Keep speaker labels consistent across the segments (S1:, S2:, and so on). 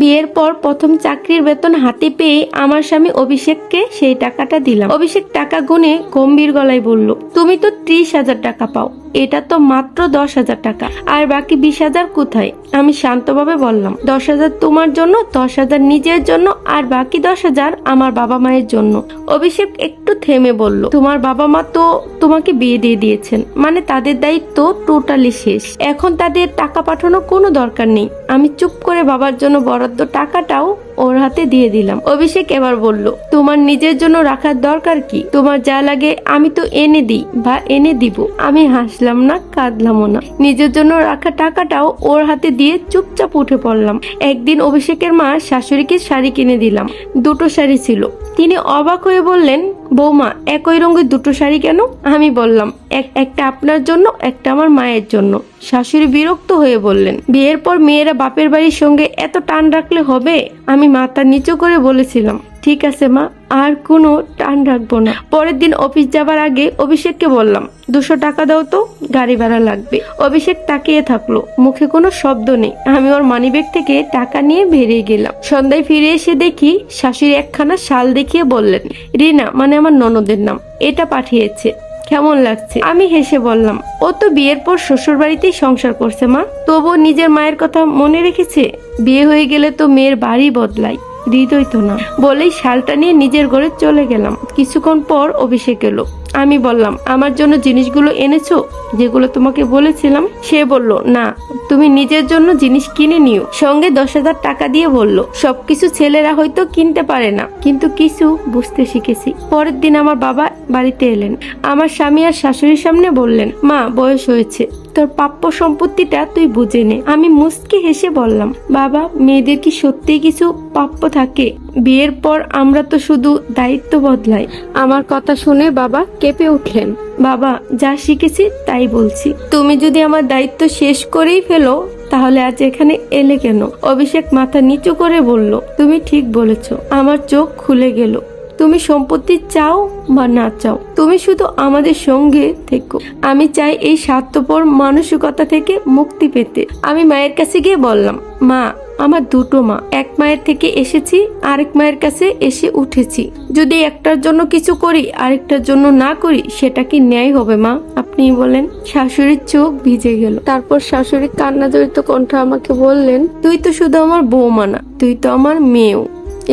S1: বিয়ের পর প্রথম চাকরির বেতন হাতে পেয়ে আমার স্বামী অভিষেককে সেই টাকাটা দিলাম। অভিষেক টাকা গুনে গম্ভীর গলায় বলল, তুমি তো ত্রিশ হাজার টাকা পাও। এটা তো মাত্র দশ হাজার টাকা। আর বাকি বিশ হাজার কোথায়? আমি শান্তভাবে বললাম, দশ হাজার তোমার জন্য, দশ হাজার নিজের জন্য, আর বাকি দশ হাজার আমার বাবা মায়ের জন্য। অভিষেক একটু থেমে বলল, তোমার বাবা মা তো তোমাকে বিয়ে দিয়ে দিয়েছেন মানে তাদের দায়িত্ব টোটালি শেষ। এখন তাদের টাকা পাঠানোর কোনো দরকার নেই। আমি চুপ করে বাবার জন্য বরাদ্দ টাকাটাও ওর হাতে দিয়ে দিলাম। অভিষেক এবার বলল, তোমার নিজের জন্য রাখার দরকার কি? তোমার যা লাগে আমি তো এনে দিই বা এনে দিব। আমি হাসলাম না, কাঁদলামও না। নিজের জন্য রাখা টাকাটাও ওর হাতে দিয়ে চুপচাপ উঠে পড়লাম। একদিন অভিষেকের মা শাশুড়িকে শাড়ি কিনে দিলাম। দুটো শাড়ি ছিল। তিনি অবাক হয়ে বললেন, বৌমা, একই রঙের দুটো শাড়ি কেন? আমি বললাম, এক, একটা আপনার জন্য, একটা আমার মায়ের জন্য। শাশুড়ি বিরক্ত হয়ে বললেন, বিয়ের পর মেয়েরা বাপের বাড়ির সঙ্গে এত টান রাখলে হবে? আমি মাথা নিচু করে বলেছিলাম, ঠিক আছে মা, আর কোনো টান রাখব না। পরের দিন অফিস যাবার আগে অভিষেককে বললাম, দুশো টাকা দাও তো, গাড়ি ভাড়া লাগবে। অভিষেক তাকিয়ে থাকল, মুখে কোনো শব্দ নেই। আমি ওর মানিব্যাগ থেকে টাকা নিয়ে বেরিয়ে গেলাম। সন্ধ্যায় ফিরে এসে দেখি শাশুড়ি একখানা শাল দেখিয়ে বললেন, রিনা মানে আমার ননদের নাম। এটা পাঠিয়েছে। কেমন লাগছে? আমি হেসে বললাম, ও তো বিয়ের পর শ্বশুর বাড়িতেই সংসার করছে, মা। তবু নিজের মায়ের কথা মনে রেখেছে? বিয়ে হয়ে গেলে তো মেয়ের বাড়ি বদলাই, হৃদয় তো না। বলেই শালটা নিয়ে নিজের ঘরে চলে গেলাম। কিছুক্ষণ পর অভিষেক এলো। আমি বললাম, আমার জন্য জিনিসগুলো এনেছো? যেগুলো তোমাকে বলেছিলাম? সে বলল, না, তুমি নিজের জন্য জিনিস কিনে নিও। সঙ্গে দশ হাজার টাকা দিয়ে বলল, সবকিছু ছেলেরা হয়তো কিনতে পারে না, কিন্তু কিছু বুঝতে শিখেছি। পরের দিন আমার বাবা বাড়িতে এলেন। আমার স্বামী আর শাশুড়ির সামনে বললেন, মা, বয়স হয়েছে। তোর প্রাপ্য সম্পত্তিটা তুই বুঝে নে। আমি মুস্কি হেসে বললাম, বাবা, মেয়েদের কি সত্যিই কিছু প্রাপ্য থাকে? বিয়ের পর আমরা তো শুধু দায়িত্ব বদলাই। আমার কথা শুনে বাবা কেঁপে উঠলেন। বাবা, যা শিখেছি তাই বলছি। তুমি যদি আমার দায়িত্ব শেষ করেই ফেলো, তাহলে আজ এখানে এলে কেন? অভিষেক মাথা নিচু করে বলল, তুমি ঠিক বলেছ। আমার চোখ খুলে গেল। তুমি সম্পত্তি চাও বা না চাও, তুমি শুধু আমাদের সঙ্গে থেকো। আমি চাই এই স্বার্থপর মানসিকতা থেকে মুক্তি পেতে। আমি মায়ের কাছে গিয়ে বললাম, মা, আমার দুটো মা, এক মায়ের থেকে এসেছি, আরেক মায়ের কাছে এসে উঠেছি। যদি একটার জন্য কিছু করি, আরেকটার জন্য না করি, সেটা কি ন্যায় হবে, মা? আপনি বলেন। শাশুড়ির চোখ ভিজে গেল। তারপর শাশুড়ি কান্না জড়িত কণ্ঠ আমাকে বললেন, তুই তো শুধু আমার বৌমা না, তুই তো আমার মেয়েও।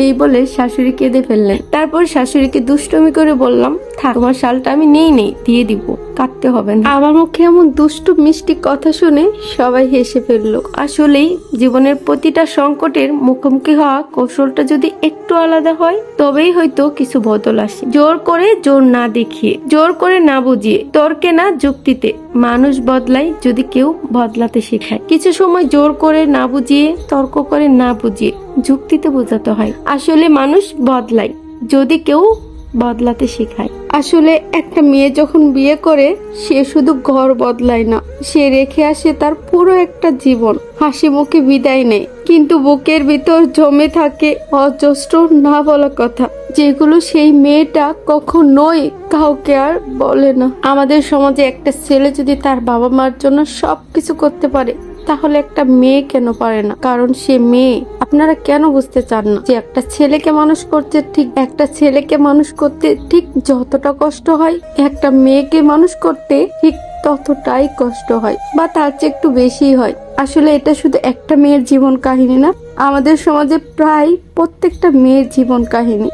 S1: এই বলে শাশুড়ি কেঁদে ফেললেন। তারপর শাশুড়িকে দুষ্টমি করে বললাম, থাক, তোমার শালটা আমি নেই নেই, দিয়ে দিব, কাটতে হবে না। আমার মুখে এমন দুষ্টু মিষ্টি কথা শুনে সবাই হেসে ফেলল। আসলেই জীবনের প্রতিটা সংকটের মুখোমুখি হওয়া কৌশলটা যদি একটু আলাদা হয়, তবেই হয়তো কিছু বদল আসে। জোর করে জোর না দেখিয়ে, জোর করে না বুঝিয়ে, তর্কে না যুক্তিতে মানুষ বদলায় যদি কেউ বদলাতে শেখায়। কিছু সময় জোর করে না বুঝিয়ে, তর্ক করে না বুঝিয়ে যুক্তিতে বোঝাতে হয়। আসলে মানুষ বদলায় যদি কেউ বদলাতে শেখায়। আসলে একটা মেয়ে যখন বিয়ে করে, সে শুধু ঘর বদলায় না, সে রেখে আসে তার পুরো একটা জীবন। হাসি মুখে বিদায় নেয়, কিন্তু বুকের ভিতর জমে থাকে অজস্র না বলা কথা। যেগুলো সেই মেয়েটা কখনোই কাউকে আর বলে না। আমাদের সমাজে একটা ছেলে যদি তার বাবা মার জন্য সবকিছু করতে পারে, তাহলে একটা মেয়ে কেন পারে না? কারণ সে মেয়ে। আপনারা কেন বুঝতে চান না যে একটা ছেলেকে মানুষ করতে ঠিক, একটা ছেলেকে মানুষ করতে ঠিক যতটা কষ্ট হয়, একটা মেয়েকে মানুষ করতে ঠিক ততটাই কষ্ট হয় বা তার চেয়ে একটু বেশি হয়। আসলে এটা শুধু একটা মেয়ের জীবন কাহিনী না, আমাদের সমাজে প্রায় প্রত্যেকটা মেয়ের জীবন কাহিনী।